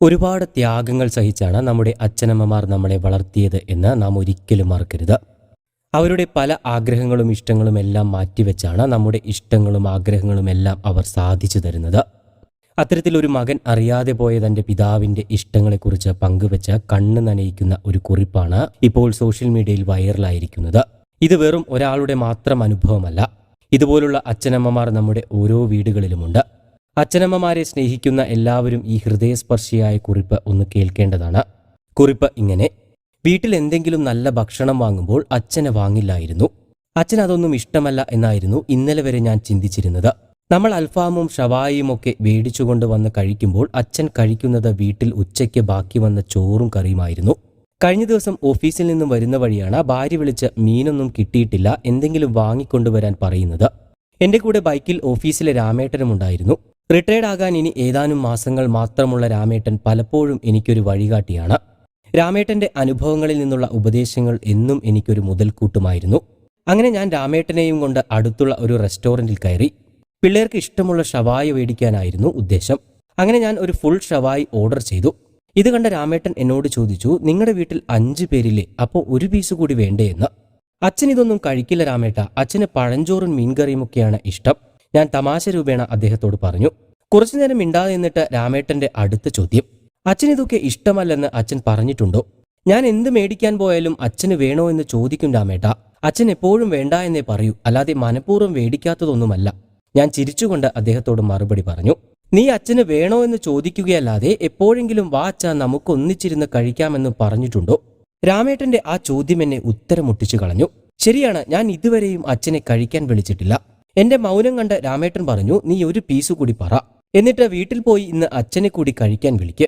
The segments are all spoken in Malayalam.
ഒരുപാട് ത്യാഗങ്ങൾ സഹിച്ചാണ് നമ്മുടെ അച്ഛനമ്മമാർ നമ്മളെ വളർത്തിയത് എന്ന് നാം ഒരിക്കലും മറക്കരുത്. അവരുടെ പല ആഗ്രഹങ്ങളും ഇഷ്ടങ്ങളും എല്ലാം മാറ്റിവെച്ചാണ് നമ്മുടെ ഇഷ്ടങ്ങളും ആഗ്രഹങ്ങളും എല്ലാം അവർ സാധിച്ചു തരുന്നത്. അത്തരത്തിലൊരു മകൻ അറിയാതെ പോയ തന്റെ പിതാവിന്റെ ഇഷ്ടങ്ങളെക്കുറിച്ച് പങ്കുവെച്ച് കണ്ണ് നനയിക്കുന്ന ഒരു കുറിപ്പാണ് ഇപ്പോൾ സോഷ്യൽ മീഡിയയിൽ വൈറലായിരിക്കുന്നത്. ഇത് വെറും ഒരാളുടെ മാത്രം അനുഭവമല്ല ഇതുപോലുള്ള അച്ഛനമ്മമാർ നമ്മുടെ ഓരോ വീടുകളിലുമുണ്ട്. അച്ഛനമ്മമാരെ സ്നേഹിക്കുന്ന എല്ലാവരും ഈ ഹൃദയസ്പർശിയായ കുറിപ്പ് ഒന്ന് കേൾക്കേണ്ടതാണ്. കുറിപ്പ് ഇങ്ങനെ. വീട്ടിൽ എന്തെങ്കിലും നല്ല ഭക്ഷണം വാങ്ങുമ്പോൾ അച്ഛനെ വാങ്ങില്ലായിരുന്നു. അച്ഛൻ അതൊന്നും ഇഷ്ടമല്ല എന്നായിരുന്നു ഇന്നലെ വരെ ഞാൻ ചിന്തിച്ചിരുന്നത്. നമ്മൾ അൽഫാമും ഷവായിയും ഒക്കെ മേടിച്ചുകൊണ്ട് വന്ന് കഴിക്കുമ്പോൾ അച്ഛൻ കഴിക്കുന്നത് വീട്ടിൽ ഉച്ചയ്ക്ക് ബാക്കി വന്ന ചോറും കറിയുമായിരുന്നു. കഴിഞ്ഞ ദിവസം ഓഫീസിൽ നിന്നും വരുന്ന വഴിയാണ് ഭാര്യ വിളിച്ച് മീനൊന്നും കിട്ടിയിട്ടില്ല എന്തെങ്കിലും വാങ്ങിക്കൊണ്ടുവരാൻ പറയുന്നത്. എന്റെ കൂടെ ബൈക്കിൽ ഓഫീസിലെ രാമേട്ടനുമുണ്ടായിരുന്നു. റിട്ടയർഡ് ആകാൻ ഇനി ഏതാനും മാസങ്ങൾ മാത്രമുള്ള രാമേട്ടൻ പലപ്പോഴും എനിക്കൊരു വഴികാട്ടിയാണ്. രാമേട്ടന്റെ അനുഭവങ്ങളിൽ നിന്നുള്ള ഉപദേശങ്ങൾ എന്നും എനിക്കൊരു മുതൽക്കൂട്ടുമായിരുന്നു. അങ്ങനെ ഞാൻ രാമേട്ടനെയും കൊണ്ട് അടുത്തുള്ള ഒരു റെസ്റ്റോറന്റിൽ കയറി. പിള്ളേർക്ക് ഇഷ്ടമുള്ള ഷവായ മേടിക്കാനായിരുന്നു ഉദ്ദേശം. അങ്ങനെ ഞാൻ ഒരു ഫുൾ ഷവായി ഓർഡർ ചെയ്തു. ഇത് കണ്ട രാമേട്ടൻ എന്നോട് ചോദിച്ചു നിങ്ങളുടെ വീട്ടിൽ അഞ്ച് പേരില്ലേ? അപ്പോൾ ഒരു പീസ് കൂടി വേണ്ടേ? എന്ന്. അച്ഛൻ ഇതൊന്നും കഴിക്കില്ല രാമേട്ട. അച്ഛന് പഴഞ്ചോറും മീൻകറിയുമൊക്കെയാണ് ഇഷ്ടം. ഞാൻ തമാശ രൂപേണ അദ്ദേഹത്തോട് പറഞ്ഞു. കുറച്ചുനേരം മിണ്ടാതെ നിന്നിട്ട് രാമേട്ടന്റെ അടുത്ത ചോദ്യം. അച്ഛൻ ഇതൊക്കെ ഇഷ്ടമല്ലെന്ന് അച്ഛൻ പറഞ്ഞിട്ടുണ്ടോ? ഞാൻ എന്ത് മേടിക്കാൻ പോയാലും അച്ഛന് വേണോ എന്ന് ചോദിക്കും രാമേട്ട. അച്ഛൻ എപ്പോഴും വേണ്ട എന്നേ പറയൂ. അല്ലാതെ മനഃപൂർവം മേടിക്കാത്തതൊന്നുമല്ല ഞാൻ ചിരിച്ചുകൊണ്ട് അദ്ദേഹത്തോട് മറുപടി പറഞ്ഞു. നീ അച്ഛന് വേണോ എന്ന് ചോദിക്കുകയല്ലാതെ എപ്പോഴെങ്കിലും വാ അച്ഛ നമുക്ക് ഒന്നിച്ചിരുന്ന് കഴിക്കാമെന്ന് പറഞ്ഞിട്ടുണ്ടോ? രാമേട്ടന്റെ ആ ചോദ്യം എന്നെ ഉത്തരം മുട്ടിച്ചു കളഞ്ഞു. ശരിയാണ് ഞാൻ ഇതുവരെയും അച്ഛനെ കഴിക്കാൻ വിളിച്ചിട്ടില്ല. എന്റെ മൗനം കണ്ട് രാമേട്ടൻ പറഞ്ഞു നീ ഒരു പീസ് കൂടി പറ. എന്നിട്ട് വീട്ടിൽ പോയി ഇന്ന് അച്ഛനെ കൂടി കഴിക്കാൻ വിളിക്ക്.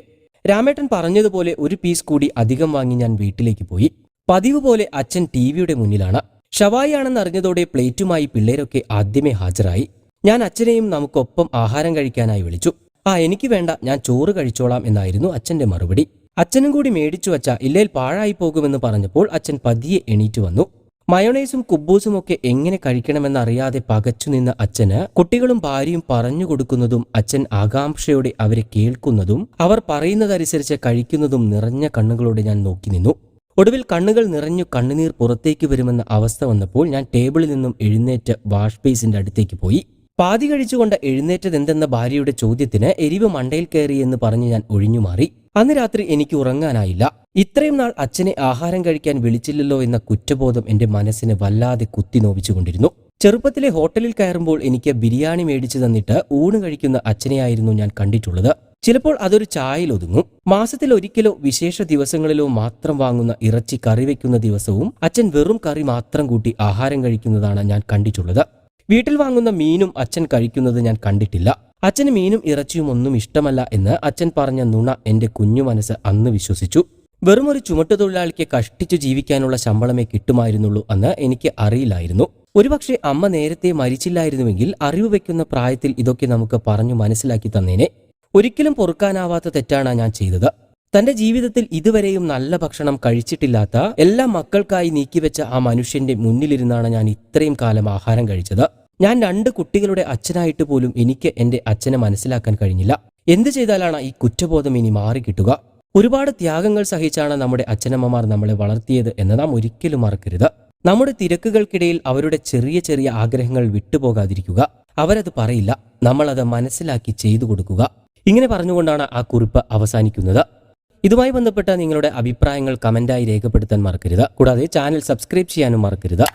രാമേട്ടൻ പറഞ്ഞതുപോലെ ഒരു പീസ് കൂടി അധികം വാങ്ങി ഞാൻ വീട്ടിലേക്ക് പോയി. പതിവ് പോലെ അച്ഛൻ ടി വിയുടെ മുന്നിലാണ്. ഷവായാണെന്ന് അറിഞ്ഞതോടെ പ്ലേറ്റുമായി പിള്ളേരൊക്കെ ആദ്യമേ ഹാജരായി. ഞാൻ അച്ഛനെയും നമുക്കൊപ്പം ആഹാരം കഴിക്കാനായി വിളിച്ചു. ആ എനിക്ക് വേണ്ട ഞാൻ ചോറ് കഴിച്ചോളാം എന്നായിരുന്നു അച്ഛന്റെ മറുപടി. അച്ഛനും കൂടി മേടിച്ചു വച്ച ഇല്ലേൽ പാഴായി പോകുമെന്ന് പറഞ്ഞപ്പോൾ അച്ഛൻ പതിയെ എണീറ്റു വന്നു. മയോണൈസും കുബൂസും ഒക്കെ എങ്ങനെ കഴിക്കണമെന്നറിയാതെ പകച്ചു നിന്ന അച്ഛന് കുട്ടികളും ഭാര്യയും പറഞ്ഞു കൊടുക്കുന്നതും അച്ഛൻ ആകാംക്ഷയോടെ അവരെ കേൾക്കുന്നതും അവർ പറയുന്നതനുസരിച്ച് കഴിക്കുന്നതും നിറഞ്ഞ കണ്ണുകളോടെ ഞാൻ നോക്കി നിന്നു. ഒടുവിൽ കണ്ണുകൾ നിറഞ്ഞു കണ്ണുനീർ പുറത്തേക്ക് വരുമെന്ന അവസ്ഥ വന്നപ്പോൾ ഞാൻ ടേബിളിൽ നിന്നും എഴുന്നേറ്റ് വാഷ് ബേസിന്റെ അടുത്തേക്ക് പോയി. പാതി കഴിച്ചുകൊണ്ട് എഴുന്നേറ്റതെന്തെന്ന ഭാര്യയുടെ ചോദ്യത്തിന് എരിവ് മണ്ടയിൽ കയറി എന്ന് പറഞ്ഞ് ഞാൻ ഒഴിഞ്ഞുമാറി. അന്ന് രാത്രി എനിക്ക് ഉറങ്ങാനായില്ല. ഇത്രയും നാൾ അച്ഛനെ ആഹാരം കഴിക്കാൻ വിളിച്ചില്ലല്ലോ എന്ന കുറ്റബോധം എന്റെ മനസ്സിനെ വല്ലാതെ കുത്തി നോവിച്ചുകൊണ്ടിരുന്നു. ചെറുപ്പത്തിലെ ഹോട്ടലിൽ കയറുമ്പോൾ എനിക്ക് ബിരിയാണി മേടിച്ചു തന്നിട്ട് ഊണ് കഴിക്കുന്ന അച്ഛനെയായിരുന്നു ഞാൻ കണ്ടിട്ടുള്ളത്. ചിലപ്പോൾ അതൊരു ചായയിൽ ഒതുങ്ങും. മാസത്തിൽ ഒരിക്കലോ വിശേഷ ദിവസങ്ങളിലോ മാത്രം വാങ്ങുന്ന ഇറച്ചി കറി വെക്കുന്ന ദിവസവും അച്ഛൻ വെറും കറി മാത്രം കൂട്ടി ആഹാരം കഴിക്കുന്നതാണ് ഞാൻ കണ്ടിട്ടുള്ളത്. വീട്ടിൽ വാങ്ങുന്ന മീനും അച്ഛൻ കഴിക്കുന്നത് ഞാൻ കണ്ടിട്ടില്ല. അച്ഛന് മീനും ഇറച്ചിയും ഒന്നും ഇഷ്ടമല്ല എന്ന് അച്ഛൻ പറഞ്ഞ നുണ എന്റെ കുഞ്ഞു മനസ്സ് അന്ന് വിശ്വസിച്ചു. വെറുമൊരു ചുമട്ടുതൊഴിലാളിക്ക് കഷ്ടിച്ചു ജീവിക്കാനുള്ള ശമ്പളമേ കിട്ടുമായിരുന്നുള്ളൂ എന്ന് എനിക്ക് അറിയില്ലായിരുന്നു. ഒരുപക്ഷെ അമ്മ നേരത്തെ മരിച്ചില്ലായിരുന്നുവെങ്കിൽ അറിവ് വെക്കുന്ന പ്രായത്തിൽ ഇതൊക്കെ നമുക്ക് പറഞ്ഞു മനസ്സിലാക്കി തന്നേനെ. ഒരിക്കലും പൊറുക്കാനാവാത്ത തെറ്റാണ് ഞാൻ ചെയ്തത്. തന്റെ ജീവിതത്തിൽ ഇതുവരെയും നല്ല ഭക്ഷണം കഴിച്ചിട്ടില്ലാത്ത എല്ലാ മക്കൾക്കായി നീക്കിവെച്ച ആ മനുഷ്യന്റെ മുന്നിലിരുന്നാണ് ഞാൻ ഇത്രയും കാലം ആഹാരം കഴിച്ചത്. ഞാൻ രണ്ട് കുട്ടികളുടെ അച്ഛനായിട്ട് പോലും എനിക്ക് എന്റെ അച്ഛനെ മനസ്സിലാക്കാൻ കഴിഞ്ഞില്ല. എന്ത് ചെയ്താലാണ് ഈ കുറ്റബോധം ഇനി മാറിക്കിട്ടുക ഒരുപാട് ത്യാഗങ്ങൾ സഹിച്ചാണ് നമ്മുടെ അച്ഛനമ്മമാർ നമ്മളെ വളർത്തിയത് എന്ന് നാം ഒരിക്കലും മറക്കരുത്. നമ്മുടെ തിരക്കുകൾക്കിടയിൽ അവരുടെ ചെറിയ ചെറിയ ആഗ്രഹങ്ങൾ വിട്ടുപോകാതിരിക്കുക. അവരത് പറയില്ല. നമ്മളത് മനസ്സിലാക്കി ചെയ്തു കൊടുക്കുക. ഇങ്ങനെ പറഞ്ഞുകൊണ്ടാണ് ആ കുറിപ്പ് അവസാനിക്കുന്നത്. ഇതുമായി ബന്ധപ്പെട്ട നിങ്ങളുടെ അഭിപ്രായങ്ങൾ കമന്റായി രേഖപ്പെടുത്താൻ മറക്കരുത്. കൂടാതെ ചാനൽ സബ്സ്ക്രൈബ് ചെയ്യാനും മറക്കരുത്.